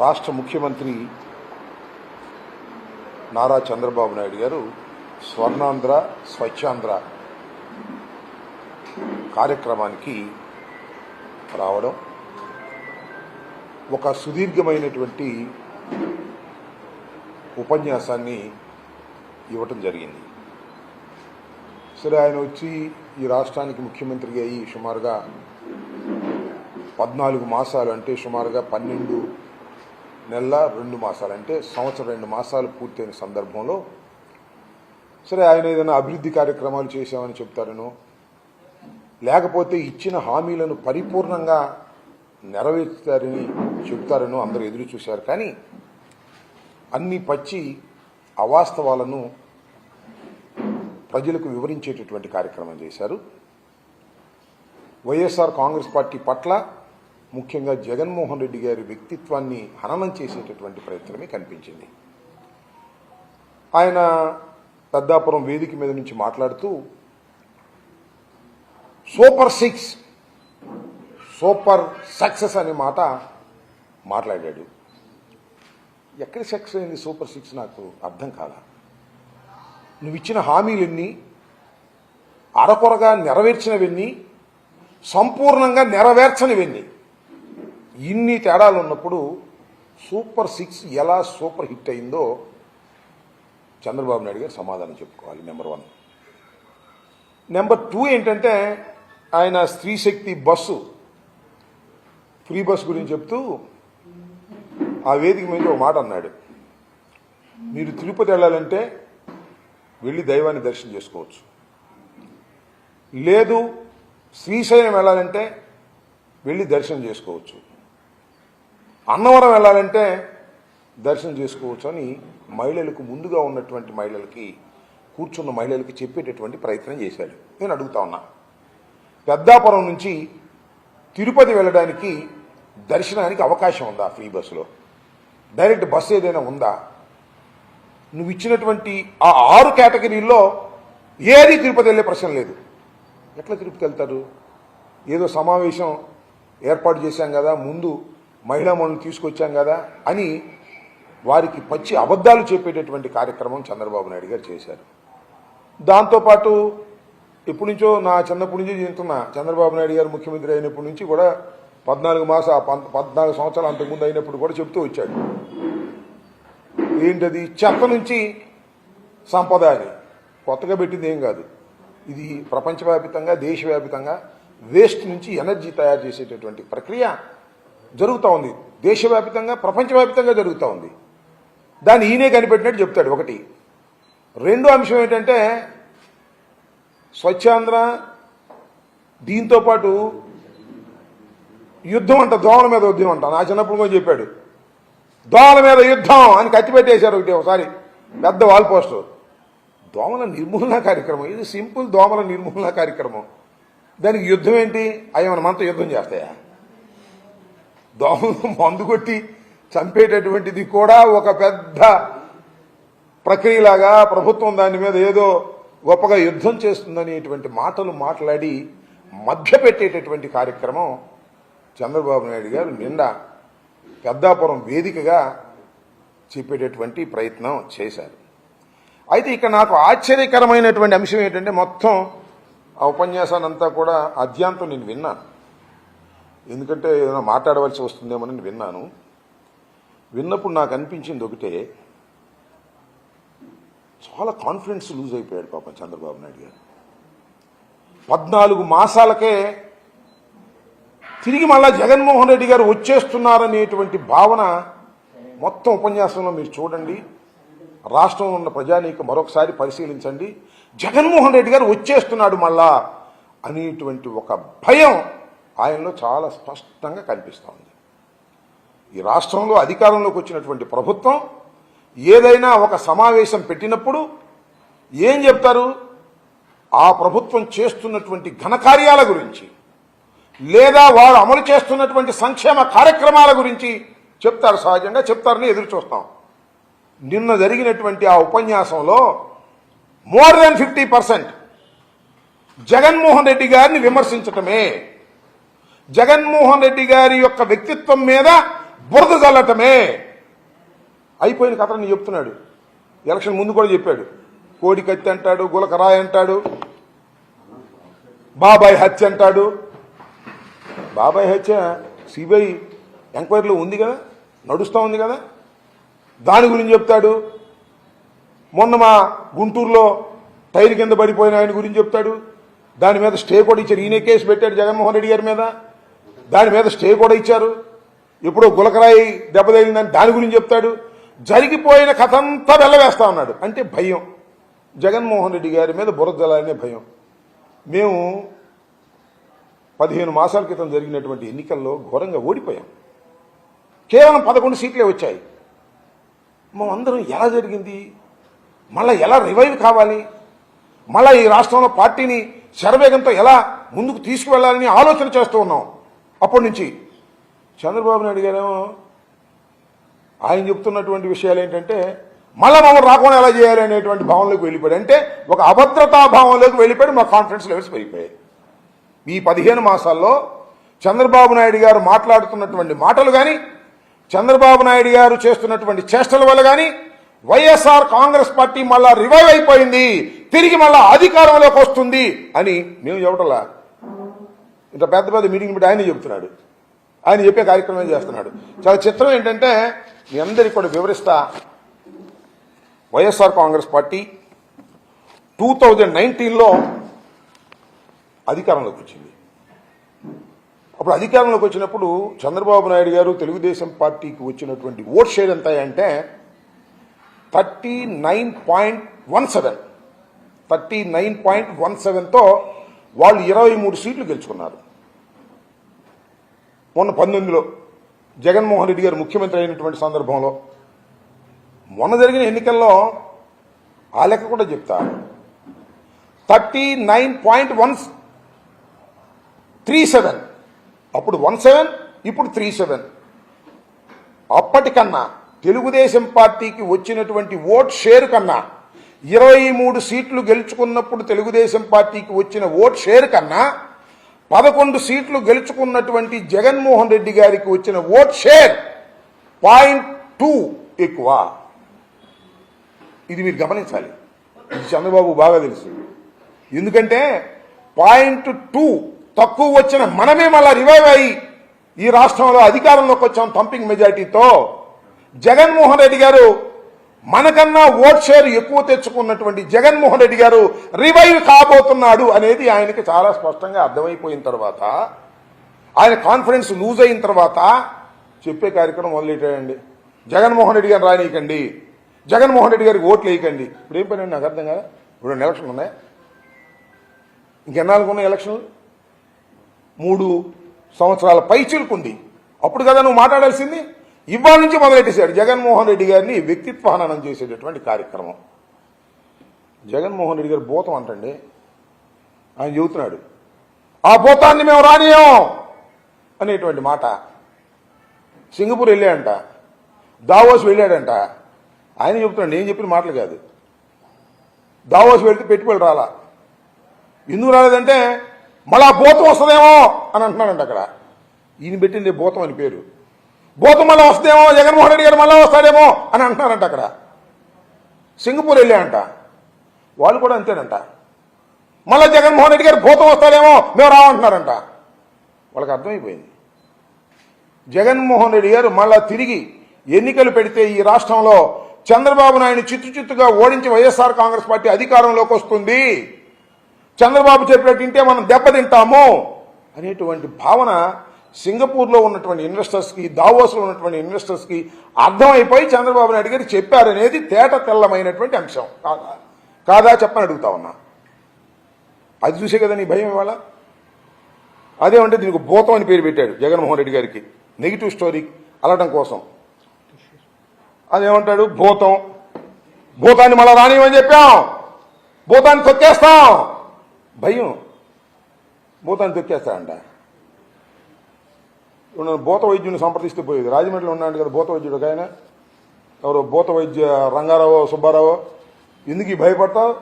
రాష్ట్ర ముఖ్యమంత్రి నారా చంద్రబాబు నాయుడు గారు స్వర్ణాంధ్ర స్వచ్ఛాంధ్ర కార్యక్రమానికి రావడం ఒక సుదీర్ఘమైనటువంటి ఉపన్యాసాన్ని ఇవ్వటం జరిగింది. సరే ఆయన వచ్చి ఈ రాష్ట్రానికి ముఖ్యమంత్రిగా అయ్యి సుమారుగా పద్నాలుగు మాసాలు అంటే సుమారుగా పన్నెండు నెల రెండు మాసాలు అంటే సంవత్సరం రెండు మాసాలు పూర్తయిన సందర్భంలో సరే ఆయన ఏదైనా అభివృద్ధి కార్యక్రమాలు చేశామని చెప్తారను లేకపోతే ఇచ్చిన హామీలను పరిపూర్ణంగా నెరవేర్చుతారని చెబుతారను అందరూ ఎదురు చూశారు. కానీ అన్ని పచ్చి అవాస్తవాలను ప్రజలకు వివరించేటటువంటి కార్యక్రమం చేశారు. వైఎస్ఆర్ కాంగ్రెస్ పార్టీ పట్ల ముఖ్యంగా జగన్మోహన్ రెడ్డి గారి వ్యక్తిత్వాన్ని హననం చేసేటటువంటి ప్రయత్నమే కనిపించింది. ఆయన పెద్దాపురం వేదిక మీద నుంచి మాట్లాడుతూ సూపర్ సిక్స్ సూపర్ సక్సెస్ అనే మాట మాట్లాడాడు. ఎక్కడ సక్సెస్ అయింది సూపర్ సిక్స్ నాకు అర్థం కాల. నువ్వు ఇచ్చిన హామీలన్నీ అరకొరగా నెరవేర్చినవన్నీ సంపూర్ణంగా నెరవేర్చనివన్నీ ఇన్ని తేడాలు ఉన్నప్పుడు సూపర్ సిక్స్ ఎలా సూపర్ హిట్ అయిందో చంద్రబాబు నాయుడు గారు సమాధానం చెప్పుకోవాలి నెంబర్ వన్. నెంబర్ టూ ఏంటంటే ఆయన స్త్రీ శక్తి బస్సు ఫ్రీ బస్ గురించి చెప్తూ ఆ వేదిక మీద ఒక మాట అన్నాడు. మీరు తిరుపతి వెళ్ళాలంటే వెళ్ళి దైవాన్ని దర్శనం చేసుకోవచ్చు. లేదు శ్రీశైలం వెళ్ళాలంటే వెళ్ళి దర్శనం చేసుకోవచ్చు. అన్నవరం వెళ్ళాలంటే దర్శనం చేసుకోవచ్చు అని మహిళలకు ముందుగా ఉన్నటువంటి మహిళలకి కూర్చున్న మహిళలకి చెప్పేటటువంటి ప్రయత్నం చేశాడు నేను అడుగుతా ఉన్నా. పెద్దాపురం నుంచి తిరుపతి వెళ్ళడానికి దర్శనానికి అవకాశం ఉందా ఫ్రీ బస్సులో? డైరెక్ట్ బస్సు ఏదైనా ఉందా? నువ్వు ఇచ్చినటువంటి ఆ ఆరు కేటగిరీల్లో ఏది తిరుపతి వెళ్ళే ప్రశ్న లేదు. ఎట్లా తిరుపతి వెళ్తారు? ఏదో సమావేశం ఏర్పాటు చేశాం కదా ముందు మహిళా మనం తీసుకొచ్చాం కదా అని వారికి పచ్చి అబద్ధాలు చెప్పేటటువంటి కార్యక్రమం చంద్రబాబు నాయుడు గారు చేశారు. దాంతోపాటు ఎప్పటి నుంచో నా చిన్నప్పటి నుంచి చెందుతున్నా చంద్రబాబు నాయుడు గారు ముఖ్యమంత్రి అయినప్పటి నుంచి కూడా పద్నాలుగు మాస పద్నాలుగు సంవత్సరాలు అంతకుముందు అయినప్పుడు కూడా చెప్తూ వచ్చాడు. ఏంటది? చెత్త నుంచి సంపద అని కొత్తగా పెట్టింది ఏం కాదు. ఇది ప్రపంచవ్యాప్తంగా దేశవ్యాప్తంగా వేస్ట్ నుంచి ఎనర్జీ తయారు చేసేటటువంటి ప్రక్రియ. జరుగుతూ ఉంది. దేశవ్యాప్తంగా ప్రపంచవ్యాప్తంగా జరుగుతూ ఉంది. దాన్ని ఈయనే కనిపెట్టినట్టు చెప్తాడు ఒకటి. రెండో అంశం ఏంటంటే స్వచ్ఛాంధ్ర దీంతో పాటు యుద్ధం అంట దోమల మీద యుద్ధం అంట. నా చిన్నప్పుడు కూడా చెప్పాడు. దోమల మీద యుద్ధం అని కత్తిపెట్టేశారు ఒకటి ఒకసారి. పెద్ద వాల్ పోస్టర్ దోమల నిర్మూలన కార్యక్రమం. ఇది సింపుల్ దోమల నిర్మూలన కార్యక్రమం. దానికి యుద్ధం ఏంటి? అవి మన మనతో యుద్ధం చేస్తాయా? దోమలు మందు కొట్టి చంపేటటువంటిది కూడా ఒక పెద్ద ప్రక్రియలాగా ప్రభుత్వం దాని మీద ఏదో గొప్పగా యుద్ధం చేస్తుందనేటువంటి మాటలు మాట్లాడి మభ్యపెట్టేటటువంటి కార్యక్రమం చంద్రబాబు నాయుడు గారు నిండా పెద్దాపురం వేదికగా చెప్పేటటువంటి ప్రయత్నం చేశారు. అయితే ఇక నాకు ఆశ్చర్యకరమైనటువంటి అంశం ఏంటంటే మొత్తం ఆ ఉపన్యాసాన్ని అంతా కూడా అద్యాంతం నేను విన్నాను. ఎందుకంటే ఏదైనా మాట్లాడవలసి వస్తుందేమోనని నేను విన్నాను. విన్నప్పుడు నాకు అనిపించింది ఒకటే చాలా కాన్ఫిడెన్స్ లూజ్ అయిపోయాడు పాపం చంద్రబాబు నాయుడు గారు. పద్నాలుగు మాసాలకే తిరిగి మళ్ళా జగన్మోహన్ రెడ్డి గారు వచ్చేస్తున్నారనేటువంటి భావన మొత్తం ఉపన్యాసంలో మీరు చూడండి. రాష్ట్రంలో ఉన్న ప్రజానీక మరొకసారి పరిశీలించండి. జగన్మోహన్ రెడ్డి గారు వచ్చేస్తున్నాడు మళ్ళా అనేటువంటి ఒక భయం ఆయనలో చాలా స్పష్టంగా కనిపిస్తూ ఉంది. ఈ రాష్ట్రంలో అధికారంలోకి వచ్చినటువంటి ప్రభుత్వం ఏదైనా ఒక సమావేశం పెట్టినప్పుడు ఏం చెప్తారు? ఆ ప్రభుత్వం చేస్తున్నటువంటి ఘనకార్యాల గురించి లేదా వారు అమలు చేస్తున్నటువంటి సంక్షేమ కార్యక్రమాల గురించి చెప్తారు సహజంగా చెప్తారని ఎదురు చూస్తాం. నిన్న జరిగినటువంటి ఆ ఉపన్యాసంలో more than fifty percent Jaganmohan Reddy గారిని విమర్శించటమే జగన్మోహన్ రెడ్డి గారి యొక్క వ్యక్తిత్వం మీద బురద చల్లటమే అయిపోయిన కథ నేను చెప్తున్నాడు. ఎలక్షన్ ముందు కూడా చెప్పాడు. కోడి కత్తి అంటాడు గులకరాయి అంటాడు బాబాయ్ హత్య అంటాడు. బాబాయ్ హత్య సిబిఐ ఎంక్వైరీలో ఉంది కదా? నడుస్తూ ఉంది కదా? దాని గురించి చెప్తాడు. మొన్న మా గుంటూరులో టైర్ కింద పడిపోయిన ఆయన గురించి చెప్తాడు. దాని మీద స్టే కూడా ఇచ్చారు ఈయనే కేసు పెట్టాడు జగన్మోహన్ రెడ్డి గారి మీద. దాని మీద స్టే కూడా ఇచ్చారు. ఎప్పుడో గులకరాయి దెబ్బతగిలిందని దాని గురించి చెప్తాడు. జరిగిపోయిన కథ అంతా వెళ్ళవేస్తా ఉన్నాడు. అంటే భయం. జగన్మోహన్ రెడ్డి గారి మీద బురదలాలనే భయం. మేము పదిహేను మాసాల క్రితం జరిగినటువంటి ఎన్నికల్లో ఘోరంగా ఓడిపోయాం. కేవలం పదకొండు సీట్లే వచ్చాయి. మేమందరం ఎలా జరిగింది? మళ్ళీ ఎలా రివైవ్ కావాలి? మళ్ళీ ఈ రాష్ట్రంలో పార్టీని శరవేగంతో ఎలా ముందుకు తీసుకువెళ్ళాలని ఆలోచన చేస్తూ ఉన్నాం. అప్పటి నుంచి చంద్రబాబు నాయుడు గారేమో ఆయన చెప్తున్నటువంటి విషయాలు ఏంటంటే మళ్ళీ మమ్మల్ని రాకుండా ఎలా చేయాలి అనేటువంటి భావంలోకి వెళ్ళిపోయాడు. అంటే ఒక అభద్రతా భావంలోకి వెళ్ళిపోయాడు మా కాన్ఫిడెన్స్ లెవెల్స్ పెరిగిపోయాయి. ఈ పదిహేను మాసాల్లో చంద్రబాబు నాయుడు గారు మాట్లాడుతున్నటువంటి మాటలు కానీ చంద్రబాబు నాయుడు గారు చేస్తున్నటువంటి చేష్టల వల్ల కానీ వైఎస్ఆర్ కాంగ్రెస్ పార్టీ మళ్ళా రివైవ్ అయిపోయింది. తిరిగి మళ్ళా అధికారంలోకి వస్తుంది అని మేము చెప్పటలా ఇంత పెద్ద పెద్ద మీటింగ్ పెట్టి ఆయన చెబుతున్నాడు. ఆయన చెప్పే కార్యక్రమం చేస్తున్నాడు. చాలా చిత్రం ఏంటంటే మీ అందరికి కూడా వివరిస్తా. YSR Congress party two thousand నైన్టీన్లో అధికారంలోకి వచ్చింది. అప్పుడు అధికారంలోకి వచ్చినప్పుడు చంద్రబాబు నాయుడు గారు తెలుగుదేశం పార్టీకి వచ్చినటువంటి ఓట్ షేర్ ఎంత అంటే thirty nine point one seven. Thirty nine point one సెవెన్తో వాళ్ళు ఇరవై మూడు సీట్లు గెలుచుకున్నారు. మొన్న పంతొమ్మిదిలో జగన్మోహన్ రెడ్డి గారు ముఖ్యమంత్రి అయినటువంటి సందర్భంలో మొన్న జరిగిన ఎన్నికల్లో ఆ లెక్క కూడా చెప్తా. Thirty nine point one three seven. అప్పుడు వన్ సెవెన్ ఇప్పుడు త్రీ సెవెన్. అప్పటికన్నా తెలుగుదేశం పార్టీకి వచ్చినటువంటి ఓట్ షేర్ కన్నా ఇరవై మూడు సీట్లు గెలుచుకున్నప్పుడు తెలుగుదేశం పార్టీకి వచ్చిన ఓట్ షేర్ కన్నా పదకొండు సీట్లు గెలుచుకున్నటువంటి జగన్మోహన్ రెడ్డి గారికి వచ్చిన ఓట్ షేర్ పాయింట్ టూ ఎక్కువ. ఇది మీరు గమనించాలి. ఇది చంద్రబాబు బాగా తెలుసు. ఎందుకంటే పాయింట్ టూ తక్కువ వచ్చిన మనమే మళ్ళా రివైవ్ అయ్యి ఈ రాష్ట్రంలో అధికారంలోకి వచ్చాం థంపింగ్ మెజార్టీతో జగన్మోహన్ రెడ్డి గారు మనకన్నా ఓట్ షేర్ ఎక్కువ తెచ్చుకున్నటువంటి జగన్మోహన్ రెడ్డి గారు రివైవ్ కాబోతున్నాడు అనేది ఆయనకి చాలా స్పష్టంగా అర్థమైపోయిన తర్వాత ఆయన కాన్ఫిడెన్స్ లూజ్ అయిన తర్వాత చెప్పే కార్యక్రమం మొదలెట్టాడండి. జగన్మోహన్ రెడ్డి గారు రానీయకండి. జగన్మోహన్ రెడ్డి గారికి ఓట్లు వేయకండి. ఇప్పుడు ఏం పని నాకు అర్థం కదా ఇప్పుడు రెండు ఎలక్షన్లు ఉన్నాయి. ఇంకెన్నాళ్ళకు ఉన్నాయి ఎలక్షన్లు? మూడు సంవత్సరాల పైచిలుకుంది అప్పుడు కదా నువ్వు మాట్లాడాల్సింది? ఇవాళ నుంచి మొదలెట్టేశాడు జగన్మోహన్ రెడ్డి గారిని వ్యక్తిత్వ హననం చేసేటటువంటి కార్యక్రమం. జగన్మోహన్ రెడ్డి గారు భూతం అంటండి. ఆయన చెబుతున్నాడు ఆ భూతాన్ని మేము రానియం అనేటువంటి మాట. సింగపూర్ వెళ్ళాడంట దావోస్ వెళ్ళాడంట. ఆయన చెబుతున్నాడు నేను చెప్పిన మాటలు కాదు. దావోస్ వెళితే పెట్టుబడి రాలా. ఎందుకు రాలేదంటే మళ్ళా భూతం వస్తుందేమో అని అంటున్నాడంట అక్కడ. ఈయన పెట్టింది భూతం అని పేరు. భూతం మళ్ళీ వస్తేమో జగన్మోహన్ రెడ్డి గారు మళ్ళీ వస్తాడేమో అని అంటున్నారంట అక్కడ. సింగపూర్ వెళ్ళాయంట. వాళ్ళు కూడా అంతేనంట. మళ్ళా జగన్మోహన్ రెడ్డి గారు భూతం వస్తాడేమో మేము రావంటున్నారంట వాళ్ళకి అర్థమైపోయింది. జగన్మోహన్ రెడ్డి గారు మళ్ళా తిరిగి ఎన్నికలు పెడితే ఈ రాష్ట్రంలో చంద్రబాబు నాయుడు చిత్తు చిత్తుగా ఓడించి వైఎస్ఆర్ కాంగ్రెస్ పార్టీ అధికారంలోకి వస్తుంది. చంద్రబాబు చెప్పినట్టు మనం దెబ్బతింటాము అనేటువంటి భావన సింగపూర్లో ఉన్నటువంటి ఇన్వెస్టర్స్కి దావోస్లో ఉన్నటువంటి ఇన్వెస్టర్స్కి అర్థమైపోయి చంద్రబాబు నాయుడు గారు చెప్పారనేది తేట తెల్లమైనటువంటి అంశం. కాదా? కాదా చెప్పని అడుగుతా ఉన్నా. అది చూసే కదా నీ భయం ఇవాళ? అదేమంటే దీనికి భూతం అని పేరు పెట్టాడు జగన్మోహన్ రెడ్డి గారికి. నెగిటివ్ స్టోరీ అలటం కోసం. అదేమంటాడు? భూతం. భూతాన్ని మళ్ళా రానివ్వని చెప్పాం. భూతాన్ని తొక్కేస్తాం. భయం. భూతాన్ని తొక్కేస్తాడంట. భూత వైద్యుని సంప్రదిస్తూ పోయేది. రాజమండ్రిలో ఉన్నాడు కదా భూత వైద్యుడు ఒక ఆయన. ఎవరు? భూత వైద్య రంగారావు సుబ్బారావు. ఎందుకు భయపడతావు?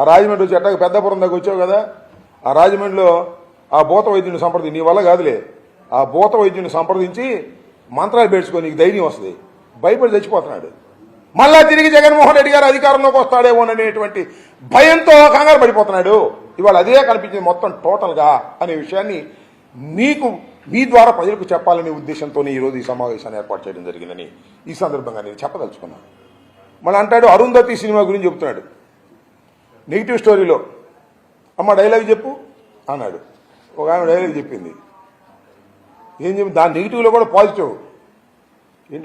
ఆ రాజమండ్రి వచ్చి ఎట్టాక పెద్దపురం దగ్గర వచ్చావు కదా. ఆ రాజమండ్రిలో ఆ భూత వైద్యుని సంప్రదించి నీ వల్ల కాదులే. ఆ భూత వైద్యుని సంప్రదించి మంత్రాలు పేర్చుకొని నీకు ధైర్యం వస్తుంది. భయపడి చచ్చిపోతున్నాడు. మళ్ళా తిరిగి జగన్మోహన్ రెడ్డి గారు అధికారంలోకి వస్తాడేమో అనేటువంటి భయంతో కంగారు పడిపోతున్నాడు. ఇవాళ అదే కనిపించింది మొత్తం టోటల్గా అనే విషయాన్ని మీకు మీ ద్వారా ప్రజలకు చెప్పాలనే ఉద్దేశంతో ఈరోజు ఈ సమావేశాన్ని ఏర్పాటు చేయడం జరిగిందని ఈ సందర్భంగా నేను చెప్పదలుచుకున్నాను మళ్ళీ అంటాడు అరుంధతి సినిమా గురించి చెప్తున్నాడు. నెగిటివ్ స్టోరీలో. అమ్మ డైలాగ్ చెప్పు అన్నాడు. ఒక ఆమె డైలాగ్ చెప్పింది. ఏం చెప్పి దాని నెగిటివ్లో కూడా పాజిటివ్. ఏంటంటే